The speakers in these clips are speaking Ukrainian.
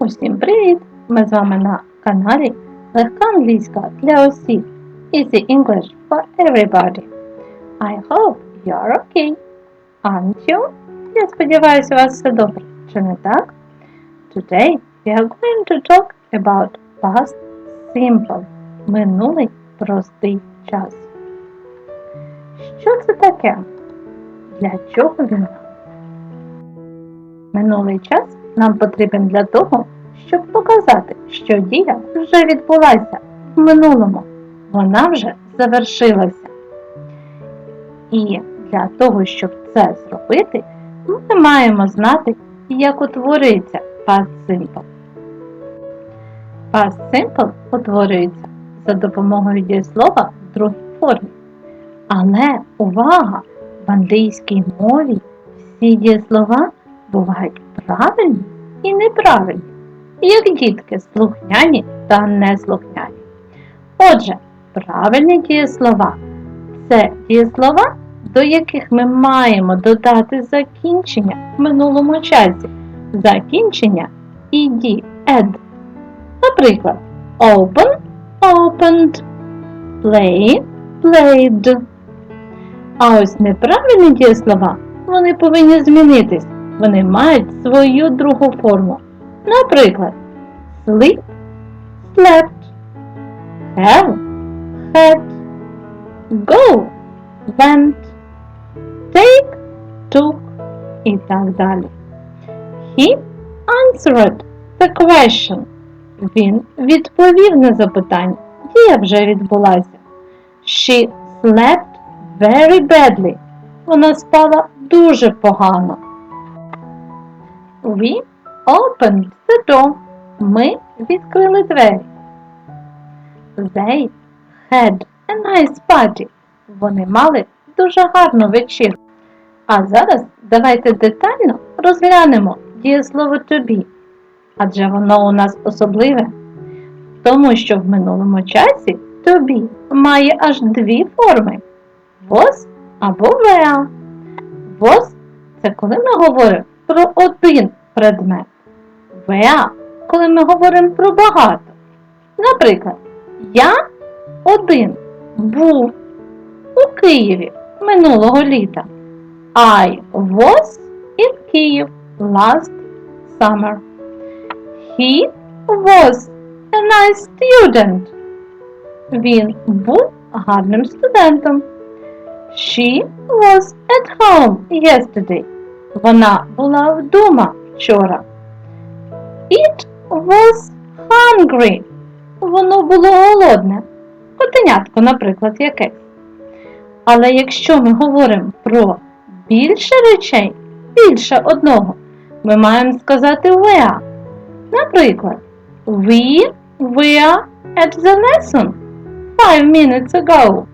Усім привіт! Ми з вами на каналі Легка англійська для усіх Easy English for everybody. I hope you're okay. Aren't you? Я сподіваюся, у вас все добре. Чи не так? Today we are going to talk about past simple. Минулий простий час. Що це таке? Для чого він? Минулий час нам потрібен для того, щоб показати, що дія вже відбулася в минулому, вона вже завершилася. І для того, щоб це зробити, ми маємо знати, як утворюється past simple. Past simple утворюється за допомогою дієслова в другій формі. Але увага! В англійській мові всі дієслова бувають правильні і неправильні, як дітки слухняні та неслухняні. Отже, правильні дієслова це дієслова, до яких ми маємо додати закінчення в минулому часі. Закінчення ed, ed. Наприклад, open, opened, play, played. А ось неправильні дієслова, вони повинні змінитись. Вони мають свою другу форму. Наприклад, sleep, slept, have, had, go, went, take, took і так далі. He answered the question. Він відповів на запитання. Дія вже відбулася. She slept very badly. Вона спала дуже погано. We opened the door. Ми відкрили двері. They had a nice party. Вони мали дуже гарну вечірку. А зараз давайте детально розглянемо дієслово to be, адже воно у нас особливе, тому що в минулому часі to be має аж дві форми was або were. Was – це коли ми говоримо про один предмет. Where – коли ми говоримо про багато. Наприклад, я один був у Києві минулого літа. I was in Kyiv last summer. He was a nice student. Він був гарним студентом. She was at home yesterday. Вона була вдома вчора. It was hungry. Воно було голодне. Котенятко, наприклад, якесь. Але якщо ми говоримо про більше речей, більше одного, ми маємо сказати were. Наприклад, we were at the lesson five minutes ago.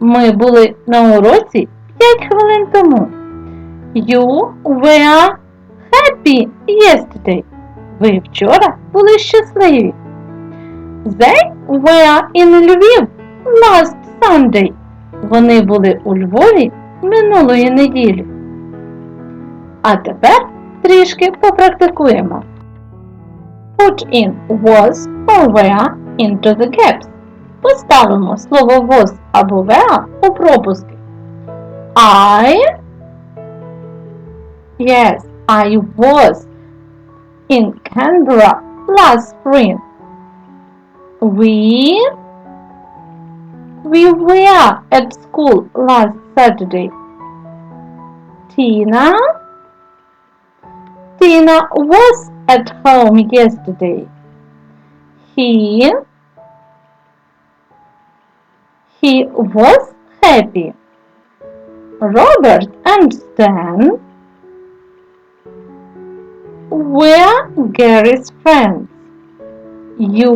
Ми були на уроці 5 хвилин тому. You were happy yesterday. Ви вчора були щасливі. They were in Lviv last Sunday. Вони були у Львові минулої неділі. А тепер трішки попрактикуємо. Put in was or were into the gaps. Поставимо слово was або were у пропуски. I Yes, I was in Canberra last spring. We we were at school last Saturday. Tina Tina was at home yesterday. He he was happy. Robert and Stan were Gary's friends. You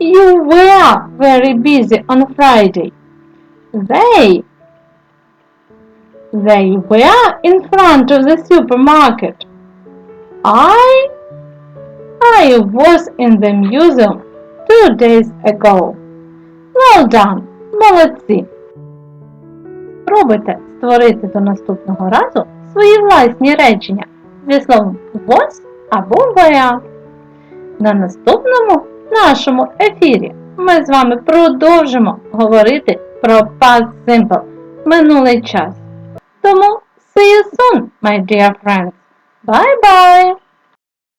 you were very busy on Friday. They they were in front of the supermarket. I I was in the museum two days ago. Well done, молодці. Спробуйте створити до наступного разу свої власні речення зі словом was або were. На наступному нашому ефірі ми з вами продовжимо говорити про past simple минулий час. Тому see you soon, my dear friends. Bye bye!